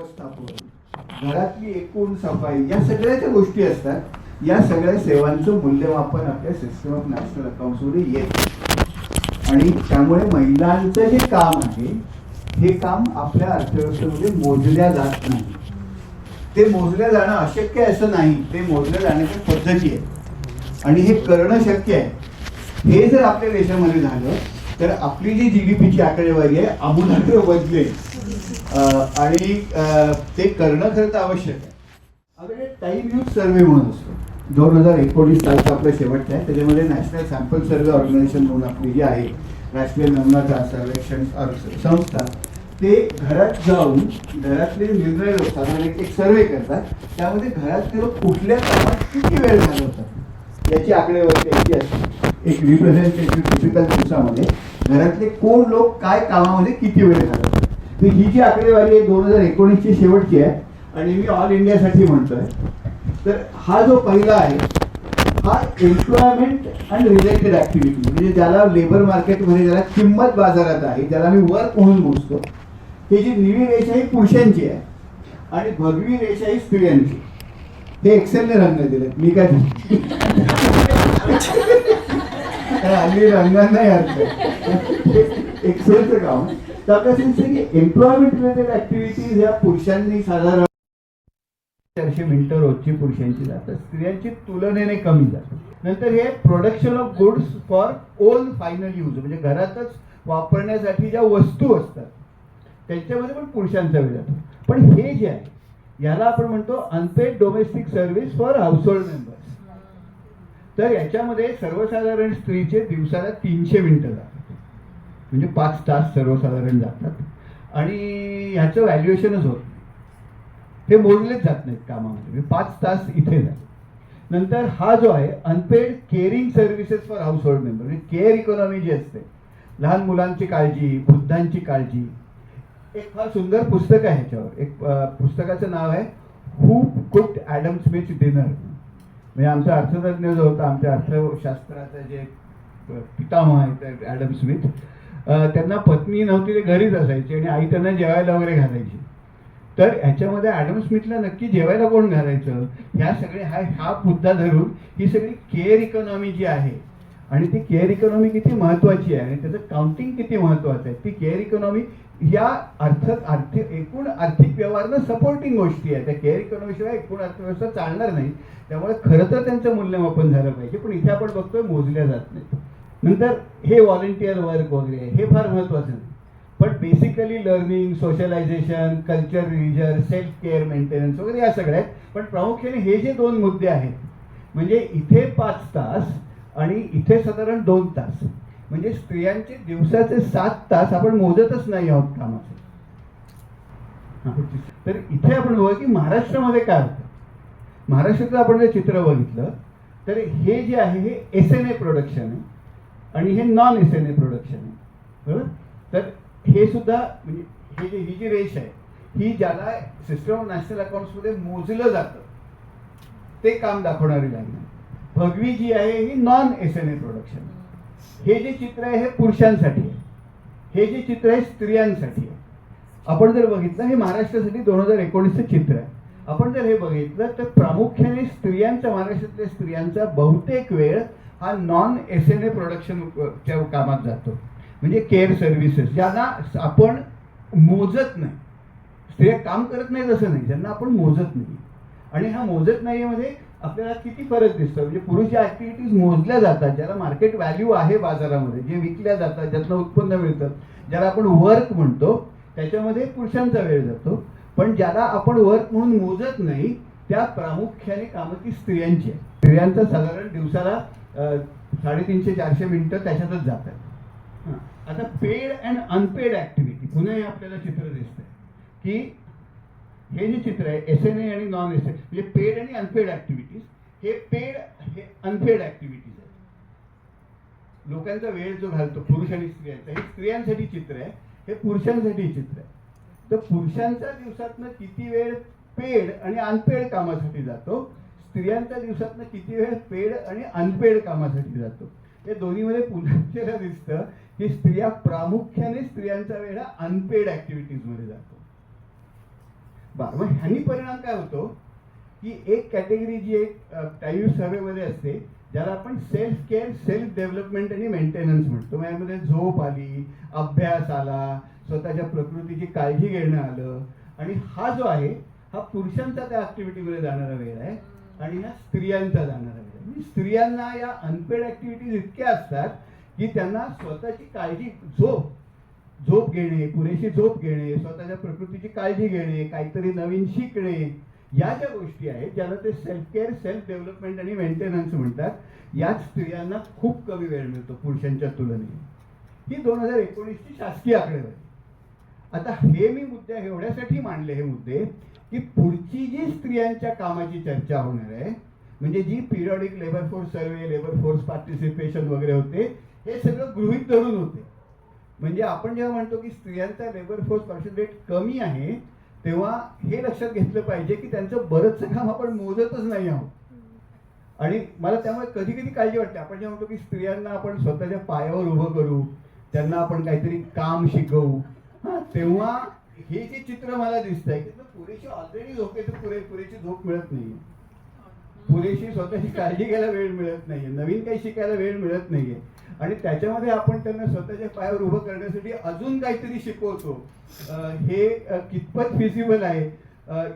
व्यवस्थापन. घरातली एकूण सफाई या सगळ्या ज्या गोष्टी असतात. या सगळ्या सेवांचं मूल्यमापन आपल्या सिस्टम ऑफ नॅशनल अकाउंट्समध्ये येत. आणि त्यामुळे महिलांचं जे काम आहे हे काम आपल्या अर्थव्यवस्थेमध्ये मोजल्या जात नाही. ते मोजल्या जाणं अशक्य आहे असं नाही. ते मोजल्या जाण्याच्या पद्धती आहे आणि हे करणं शक्य आहे. हे जर आपल्या देशामध्ये झालं तर आपली जी जी डी पीची आकडेवारी आहे आमूलाग्र बदले आणि ते करणं खरं तर आवश्यक आहे. आपल्याकडे टाईम यूज सर्वे म्हणून असतो. दोन हजार एकोणीस सालचा आपलं शेवटचं आहे. त्याच्यामध्ये नॅशनल सॅम्पल सर्वे ऑर्गनायझेशन म्हणून आपली जी आहे राष्ट्रीय नमुना सर्वेक्षण संस्था ते घरात जाऊन घरातले निर्णय लोक साधारण एक एक सर्वे करतात. त्यामध्ये घरातले लोक कुठल्या कामात किती वेळ घालवतात? याची आकडेवारी त्यांची असते. एक रिप्रेझेंटेटिव्ह टिपिकल दिवसामध्ये घरातले कोण लोक काय कामामध्ये किती वेळ घालवतात? तर ही जी आकडेवारी आहे दोन हजार एकोणीसची शेवटची आहे आणि मी ऑल इंडियासाठी म्हणतोय. तर हा जो पहिला आहे हा एम्प्लॉयमेंट अँड रिलेटेड ऍक्टिव्हिटी म्हणजे ज्याला लेबर मार्केटमध्ये ज्याला किंमत बाजारात आहे ज्याला मी वर्क म्हणून मोजतो ही जी निळी रेषा ही पुरुषांची आहे आणि भगवी रेषा ही स्त्रियांची. हे एक्सेलने रंग दिले मी काय कारण रंगांना रंगांनाही अर्थ. एक्सेलचं काम हो? तर कसं दिसतं की एम्प्लॉयमेंट रिलेटेड ऍक्टिव्हिटीज या पुरुषांनी साधारण चारशे मिनिटं रोजची पुरुषांची जातात. स्त्रियांची तुलनेने कमी जातात. नंतर हे production of goods for own final use म्हणजे घरातच वापरण्यासाठी ज्या वस्तू असतात त्यांच्यामध्ये पण पुरुषांचा वेळ जातो. पण हे जे आहे याला आपण म्हणतो unpaid domestic service for household member तर याच्यामध्ये सर्वसाधारण स्त्रीचे दिवसाला तीनशे मिनटं जातात. म्हणजे पाच तास सर्वसाधारण जातात. आणि ह्याचं व्हॅल्युएशनच होत नाही. हे मोजलेच जात नाहीत कामामध्ये. म्हणजे पाच तास इथे जातात नंतर हा जो आहे unpaid caring services for household member म्हणजे केअर इकॉनॉमी जी असते लहान मुलांची काळजी वृद्धांची काळजी. एक फार सुंदर पुस्तक आहे ह्याच्यावर. एक पुस्तकाचं नाव आहे who cooked Adam Smith dinner म्हणजे आमचा अर्थतज्ञ जो होता आमच्या अर्थशास्त्राचा जे पितामह आहेत ॲडम स्मिथ त्यांना पत्नी नव्हती ते घरीच असायची आणि आई त्यांना जेवायला वगैरे घालायची. तर ह्याच्यामध्ये ॲडम स्मिथला नक्की जेवायला कोण घालायचं? ह्या सगळे हा हा मुद्दा धरून ही सगळी केअर इकॉनॉमी जी आहे आणि ती केअर इकॉनॉमी किती महत्वाची आहे आणि त्याचं काउंटिंग किती महत्त्वाचं आहे ती केअर इकॉनॉमी या अर्थ आर्थिक एकूण आर्थिक व्यवहारानं सपोर्टिंग गोष्टी आहे त्या केअर इकॉनॉमीशिवाय एकूण अर्थव्यवस्था चालणार नाही. त्यामुळे खरं तर त्यांचं मूल्यमापन झालं पाहिजे. पण इथे आपण बघतोय मोजल्या जात नाही नंतर हे व्हॉलेंटियर वर्क वगैरे हे फार महत्त्वाचं नाही. पण basically learning socialisation culture religion self care maintenance वगैरे या सगळ्या आहेत. पण प्रामुख्याने हे जे दोन मुद्दे आहेत म्हणजे इथे पाच तास आणि इथे साधारण दोन तास. म्हणजे स्त्रियांचे दिवसाचे सात तास आपण मोजतच नाही आहोत कामाचे. तर इथे आपण बघू की महाराष्ट्रामध्ये काय होतं? महाराष्ट्रातलं आपण जर चित्र बघितलं तर हे जे आहे हे एस एन ए प्रोडक्शन आहे आणि हे non S N A production आहे. बरोबर? तर हे सुद्धा म्हणजे हे जे ही जी रेष आहे ही ज्याला सिस्टम ऑफ नॅशनल अकाउंट्समध्ये मोजलं जातं ते काम दाखवणारी लाईन आहे. भगवी जी आहे ही non S N A production हे जे चित्र आहे हे पुरुषांसाठी आहे. हे जे चित्र आहे स्त्रियांसाठी आहे. आपण जर बघितलं हे महाराष्ट्रासाठी दोन हजार एकोणीसचं चित्र आहे. आपण जर हे बघितलं तर प्रामुख्याने स्त्रियांचा महाराष्ट्रातल्या स्त्रियांचा बहुतेक वेळ हा नॉन एस एन ए प्रोडक्शनच्या कामात जातो. म्हणजे केअर सर्व्हिसेस ज्यांना आपण मोजत नाही. स्त्रिया काम करत नाहीत असं नाही ज्यांना आपण मोजत नाही. आणि हा मोजत नाही म्हणजे आपल्याला किती फरक दिसतो? म्हणजे पुरुष या ऍक्टिव्हिटीज मोजल्या जातात ज्याला मार्केट व्हॅल्यू आहे बाजारामध्ये जे विकल्या जातात ज्यातनं उत्पन्न मिळतं ज्याला आपण वर्क म्हणतो त्याच्यामध्ये पुरुषांचा वेळ जातो. पण ज्याला आपण वर्क म्हणून मोजत नाही त्या प्रामुख्याने कामं ती स्त्रियांची आहे स्त्रियांचं साधारण दिवसाला साडेतीनशे चारशे मिनटं त्याच्यातच जातात. आता पेड अँड अनपेड ऍक्टिव्हिटी पुन्हा हे आपल्याला चित्र दिसतंय. की हे जे चित्र आहे एस एन ए आणि नॉन एस एन म्हणजे पेड आणि अनपेड ऍक्टिव्हिटीज हे पेड हे अनपेड ऍक्टिव्हिटीज आहेत. लोकांचा वेळ जो घालतो पुरुष आणि स्त्रियांचा हे स्त्रियांसाठी चित्र आहे हे पुरुषांसाठी चित्र आहे. तर पुरुषांचा दिवसातनं किती वेळ पेड आणि अनपेड कामासाठी जातो? स्त्रियांच्या दिवसातनं किती वेळ पेड आणि अनपेड कामासाठी जातो? या दोन्हीमध्ये पुन्हा आपल्याला दिसतं की स्त्रिया प्रामुख्याने स्त्रियांचा वेळ हा अनपेड ऍक्टिव्हिटीजमध्ये जातो. बरं मग ह्यानी परिणाम काय होतो? की एक कॅटेगरी जी एक टाईव्ह सर्वेमध्ये असते ज्याला आपण सेल्फ केअर सेल्फ डेव्हलपमेंट आणि मेंटेनन्स म्हणतो. मग यामध्ये झोप आली अभ्यास आला स्वतःच्या प्रकृतीची काळजी घेणं आलं आणि हा जो आहे हा पुरुषांचा त्या ऍक्टिव्हिटीमध्ये जाणारा वेळ आहे आणि हा स्त्रियांचा जाणारा वेळ आहे. म्हणजे स्त्रियांना या अनपेड ऍक्टिव्हिटीज इतक्या असतात की त्यांना स्वतःची काळजी झोप झोप घेणे पुरेशी झोप घेणे स्वतःच्या प्रकृतीची काळजी घेणे काहीतरी नवीन शिकणे या ज्या गोष्टी आहेत ज्याला ते सेल्फ केअर सेल्फ डेव्हलपमेंट आणि मेंटेनन्स म्हणतात याच स्त्रियांना खूप कमी वेळ मिळतो पुरुषांच्या तुलनेने. ही दोन हजार एकोणीसची शासकीय आकडेवारी आता हे मी मुद्दे एवढ्यासाठी मांडले हे मुद्दे की पुढची जी स्त्रियांच्या कामाची चर्चा होणार आहे म्हणजे जी periodic labour force survey labour force participation वगैरे होते हे सगळं गृहित धरून होते. म्हणजे आपण जेव्हा म्हणतो की स्त्रियांचा लेबर फोर्स पर्सेंटेज कमी आहे तेव्हा हे लक्षात घेतलं पाहिजे की त्यांचं बरंचसं काम आपण मोजतच नाही आहोत. आणि मला त्यामुळे कधी कधी काळजी वाटते. आपण जेव्हा म्हणतो की स्त्रियांना आपण स्वतःच्या पायावर उभं करू त्यांना आपण काहीतरी काम शिकवू हा तेव्हा हे जे चित्र मला दिसतंय की पुरेशी ऑलरेडी झोपेत पुरे पुरेशी झोप मिळत नाही पुरेशी स्वतःची काळजी घ्यायला वेळ मिळत नाहीये. नवीन काही शिकायला वेळ मिळत नाहीये. आणि त्याच्यामध्ये आपण त्यांना स्वतःच्या पायावर उभं करण्यासाठी अजून काहीतरी शिकवतो. हे कितपत फिजिबल आहे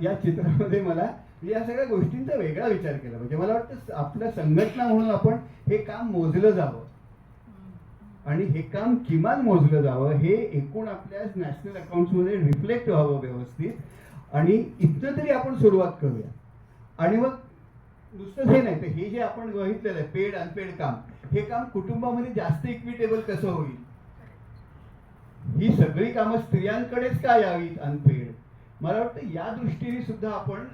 या चित्रामध्ये मला म्हणजे या सगळ्या गोष्टींचा वेगळा विचार केला. म्हणजे मला वाटतं आपल्या संघटना म्हणून आपण हे काम मोजलं जावं. आणि हे काम किमान मोजलं जावं हे एकूण आपल्या नॅशनल अकाउंट्समध्ये रिफ्लेक्ट व्हावं व्यवस्थित. आणि इथनं तरी आपण सुरुवात करूया. आणि मग नुसतं हे नाही तर हे जे आपण बघितलेलं आहे पेड अनपेड काम हे काम कुटुंबामध्ये जास्त इक्विटेबल कसं होईल? ही सगळी कामं स्त्रियांकडेच का यावीत अनपेड? मला वाटतं या दृष्टीने सुद्धा आपण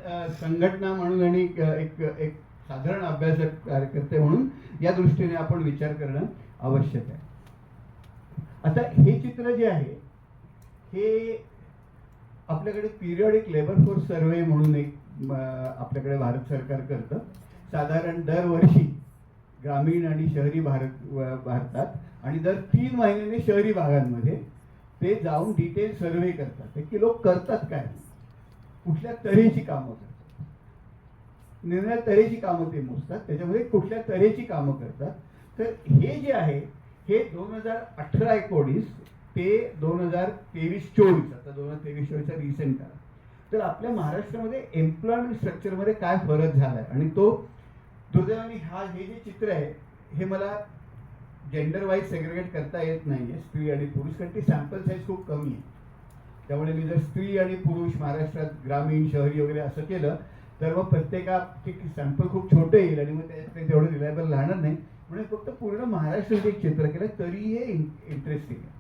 संघटना म्हणून आणि एक एक साधारण अभ्यासक कार्यकर्ते म्हणून या दृष्टीने आपण विचार करणं आवश्यक आहे. आता हे चित्र जे आहे हे आपल्याकडे पिरियडिक लेबर फोर्स सर्वे म्हणून एक आपल्याकडे भारत सरकार करतं. साधारण दरवर्षी ग्रामीण आणि शहरी भारत भारतात. आणि दर तीन महिन्याने शहरी भागांमध्ये ते जाऊन डिटेल सर्वे करतात. की लोक करतात काय? कुठल्या तऱ्हेची कामं करतात? निर्णय तऱ्हेची कामं ते मोजतात. त्याच्यामध्ये कुठल्या तऱ्हेची कामं करतात? तर हे जे आहे हे दोन हजार अठरा एकोणीस ते दोन हजार तेवीस चोवीस आता दोन हजार तेवीस चोवीसचा रिसेंट करा तर आपल्या महाराष्ट्रामध्ये एम्प्लॉयमेंट स्ट्रक्चरमध्ये काय फरक झाला आहे आणि तो दुर्दैवाने हा हे जे चित्र आहे हे मला जेंडर वाईज सेग्रिगेट करता येत नाही आहे स्त्री आणि पुरुष कारण ती सॅम्पल साईज खूप कमी आहे. त्यामुळे मी जर स्त्री आणि पुरुष महाराष्ट्रात ग्रामीण शहरी वगैरे असं केलं तर मग प्रत्येकाचे सॅम्पल खूप छोटे येईल आणि मग त्याच्यात तेवढं रिलायबल राहणार नाही. म्हणून फक्त पूर्ण महाराष्ट्राचं एक चित्र केलं तरी हे इंटरेस्टिंग आहे.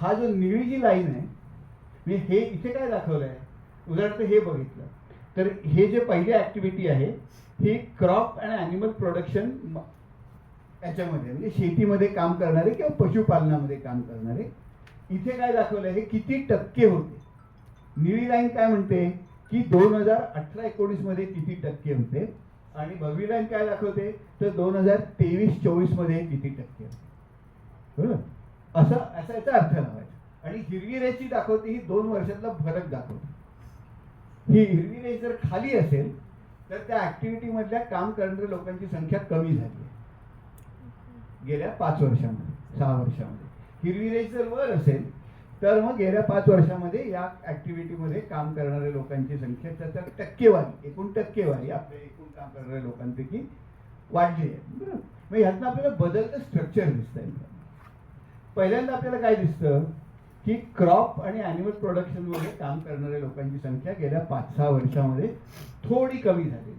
हा जो निळी जी लाईन आहे म्हणजे हे इथे काय दाखवलं आहे उदाहरणार्थ हे बघितलं. तर हे जे पहिली ऍक्टिव्हिटी आहे ही क्रॉप अँड ॲनिमल प्रोडक्शन याच्यामध्ये म्हणजे शेतीमध्ये काम करणारे किंवा पशुपालनामध्ये काम करणारे इथे काय दाखवलं हे किती टक्के होते. निळी लाईन काय म्हणते की दोन हजार अठरा एकोणीसमध्ये किती टक्के होते. आणि भगवी लाईन काय दाखवते तर दोन हजार तेवीस चोवीसमध्ये किती टक्के होते. बरोबर? असं असा याचा अर्थ लावायचा. आणि हिरवी रेची दाखवते ही दोन वर्षातला फरक दाखवते. ही हिरवी रेष जर खाली असेल तर त्या ऍक्टिव्हिटी मधल्या काम करणाऱ्या लोकांची संख्या कमी झाली आहे. गेल्या पाच वर्षामध्ये सहा वर्षामध्ये. हिरवी रेष जर वर असेल तर मग गेल्या पाच वर्षामध्ये या ऍक्टिव्हिटीमध्ये काम करणाऱ्या लोकांची संख्या त्याचा टक्केवारी एकूण टक्केवारी आपल्या एकूण काम करणाऱ्या लोकांपैकी वाढली आहे. बरोबर? मग ह्यातनं आपल्याला बदलतं स्ट्रक्चर दिसतं पहिल्यांदा आपल्याला काय दिसतं? की क्रॉप आणि अॅनिमल प्रोडक्शनमध्ये काम करणाऱ्या लोकांची संख्या गेल्या पाच सहा वर्षामध्ये थोडी कमी झालेली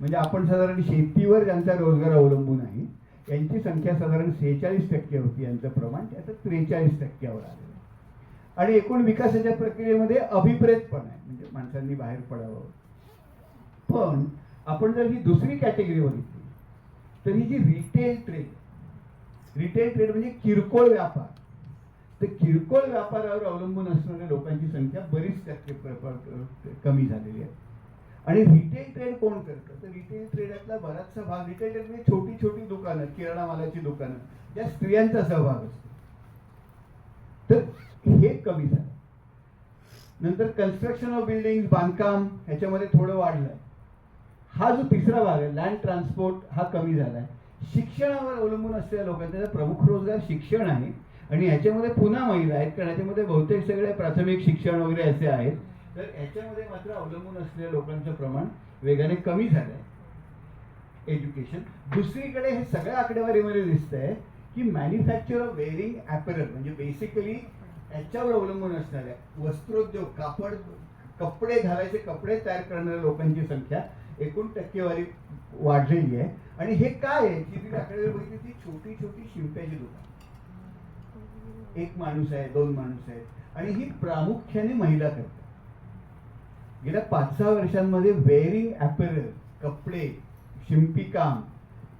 म्हणजे आपण साधारण शेतीवर ज्यांचा रोजगार अवलंबून आहे. यांची संख्या साधारण सेहेचाळीस टक्के होती यांचं प्रमाण ते आता त्रेचाळीस टक्क्यावर आलेलं आणि एकूण विकासाच्या प्रक्रियेमध्ये अभिप्रेत पण आहे. म्हणजे माणसांनी बाहेर पडावं. पण आपण जर ही दुसरी कॅटेगरी बघितली तर ही जी रिटेल ट्रेड रिटेल ट्रेड म्हणजे किरकोळ व्यापार. तर किरकोळ व्यापारावर अवलंबून असणाऱ्या लोकांची संख्या बरीच टक्के कमी झालेली आहे. आणि रिटेल ट्रेड कोण करतं? तर रिटेल ट्रेडातला बराचसा भाग रिटेल ट्रेड म्हणजे छोटी छोटी दुकानं किराणा मालाची दुकानं या स्त्रियांचा सहभाग असतो. तर हे कमी झालं. नंतर कन्स्ट्रक्शन ऑफ बिल्डिंग बांधकाम ह्याच्यामध्ये थोडं वाढलंय हा जो तिसरा भाग आहे लँड ट्रान्सपोर्ट हा कमी झालाय. शिक्षणावर अवलंबून असलेल्या लोकांचा प्रमुख रोजगार शिक्षण आहे आणि याच्यामध्ये पुन्हा महिला आहेत कारण याच्यामध्ये बहुतेक सगळे प्राथमिक शिक्षण वगैरे असे आहेत. तर याच्यामध्ये मात्र अवलंबून असलेल्या लोकांचं प्रमाण वेगाने कमी झालंय. एज्युकेशन दुसरीकडे हे सगळ्या आकडेवारीमध्ये दिसतंय की मॅन्युफॅक्चर ऑफ वेअरिंग ॲपरल म्हणजे बेसिकली याच्यावर अवलंबून असणाऱ्या वस्त्रोद्योग कापड कपडे घालायचे कपडे तयार करणाऱ्या लोकांची संख्या एकूण टक्केवारी वाढलेली आहे. आणि हे काय आहे? की ती आकडेवारी बघितली ती छोटी छोटी शिंप्याची दुकान. एक माणूस आहे दोन माणूस आहेत. आणि ही प्रामुख्याने महिला करतात. गेल्या पाच सहा वर्षांमध्ये वेअरिंग ॲपरल कपडे शिंपीकाम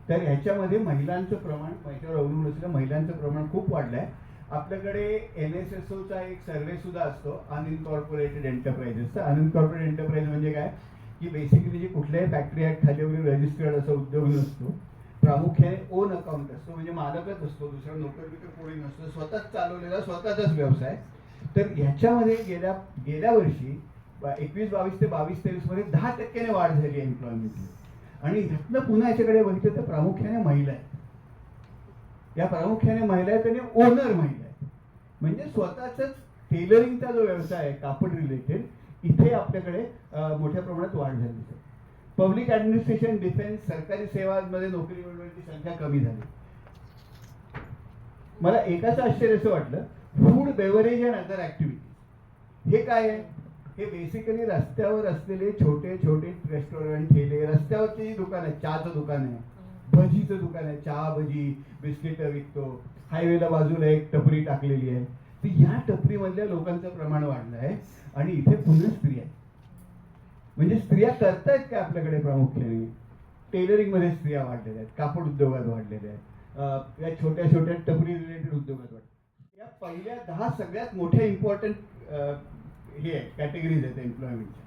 तर ह्याच्यामध्ये महिलांचं प्रमाण याच्यावर अवलंबून असलेलं महिलांचं प्रमाण खूप वाढलं आहे आपल्याकडे एन एस एस ओचा एक सर्वे सुद्धा असतो अनइनकॉर्पोरेटेड एंटरप्राइजेसचा अनइनकॉर्पोरेटेड एंटरप्राइज म्हणजे काय? की बेसिकली जे कुठल्याही फॅक्टरी ॲक्ट खाली वगैरे रजिस्टर्ड असा उद्योग नसतो. प्रामुख्याने ओन अकाउंट असतो म्हणजे मालकच असतो दुसरा नोकर बिकर कोणी नसतो स्वतःच चालवलेला स्वतःचाच व्यवसाय. तर ह्याच्यामध्ये गेल्या गेल्या वर्षी एकवीस बावीस ते बावीस तेवीसमध्ये दहा टक्क्याने वाढ झाली आहे एम्प्लॉयमेंटची आणि ह्यातनं पुन्हा याच्याकडे बघितलं तर प्रामुख्याने महिला आहेत. या प्रामुख्याने महिला आहेत आणि ओनर महिला आहेत. म्हणजे स्वतःचाच टेलरिंगचा जो व्यवसाय आहे कापड रिलेटेड इथे आपल्याकडे मोठ्या प्रमाणात वाढ झाली आहे. पब्लिक ऍडमिनिस्ट्रेशन डिफेन्स सरकारी सेवांमध्ये नोकरी मिळवण्याची संख्या कमी झाली. मला एकाच आश्चर्य असं वाटलं food beverage and other activities हे काय आहे? हे बेसिकली रस्त्यावर असलेले छोटे छोटे रेस्टॉरंट ठेले रस्त्यावरचे जी दुकान आहे चहाचं दुकान आहे. भजीचं दुकान आहे चहा भजी बिस्किट विकतो. हायवेला बाजूला एक टपरी टाकलेली आहे. तर ह्या टपरीमधल्या लोकांचं प्रमाण वाढलं आहे आणि इथे पुन्हा स्त्री आहे. म्हणजे स्त्रिया करतायत काय आपल्याकडे प्रामुख्याने? टेलरिंगमध्ये स्त्रिया वाढलेल्या आहेत कापड उद्योगात वाढलेल्या आहेत या छोट्या छोट्या टपरी रिलेटेड उद्योगात वाढ या पहिल्या दहा सगळ्यात मोठ्या इम्पॉर्टंट हे आहेत कॅटेगरीज आहेत एम्प्लॉयमेंटच्या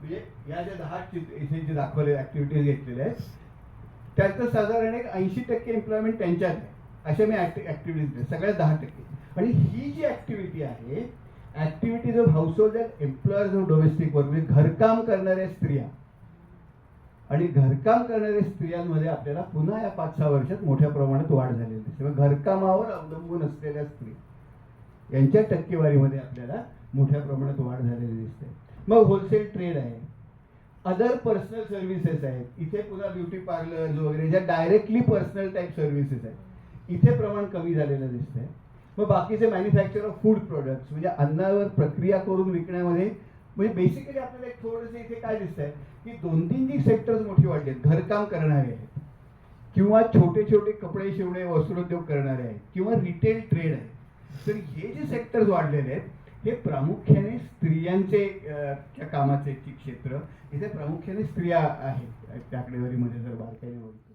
म्हणजे या ज्या दहा चित- इथे जे दाखवले ॲक्टिव्हिटीज घेतलेल्या आहेत त्याचं साधारण एक ऐंशी टक्के एम्प्लॉयमेंट त्यांच्यात आहे. अशा मी ॲक्टिव्हिटीज सगळ्या दहा टक्के. आणि ही जी ऍक्टिव्हिटी आहे ऍक्टिव्हिटीज ऑफ हाऊस होल्ड एम्प्लॉयर्स ऑफ डोमेस्टिक वर्क म्हणजे घरकाम करणाऱ्या स्त्रिया. आणि घरकाम करणाऱ्या स्त्रियांमध्ये आपल्याला पुन्हा या पाच सहा वर्षात मोठ्या प्रमाणात वाढ झालेली दिसते. मग घरकामावर अवलंबून असलेल्या स्त्री यांच्या टक्केवारीमध्ये आपल्याला मोठ्या प्रमाणात वाढ झालेली दिसते. मग होलसेल ट्रेड आहे. अदर पर्सनल सर्व्हिसेस आहेत. इथे पुन्हा ब्युटी पार्लर्स वगैरे ज्या डायरेक्टली पर्सनल टाईप सर्व्हिसेस आहेत इथे प्रमाण कमी झालेलं दिसतंय. मग बाकीचे मॅन्युफॅक्चर ऑफ फूड प्रोडक्ट्स म्हणजे अन्नावर प्रक्रिया करून विकण्यामध्ये म्हणजे बेसिकली आपल्याला एक थोडंसं इथे काय दिसतंय की दोन तीन जी सेक्टर्स मोठी वाटले घरकाम करणारे आहेत किंवा छोटे छोटे कपडे शिवणे वस्त्रोद्योग करणारे आहेत किंवा रिटेल ट्रेड आहे. तर हे जे सेक्टर्स वाढलेले आहेत हे प्रामुख्याने स्त्रियांचे कामाचे क्षेत्र इथे प्रामुख्याने स्त्रिया आहेत त्या आकडेवारीमध्ये जर बारकाईने बघितलं.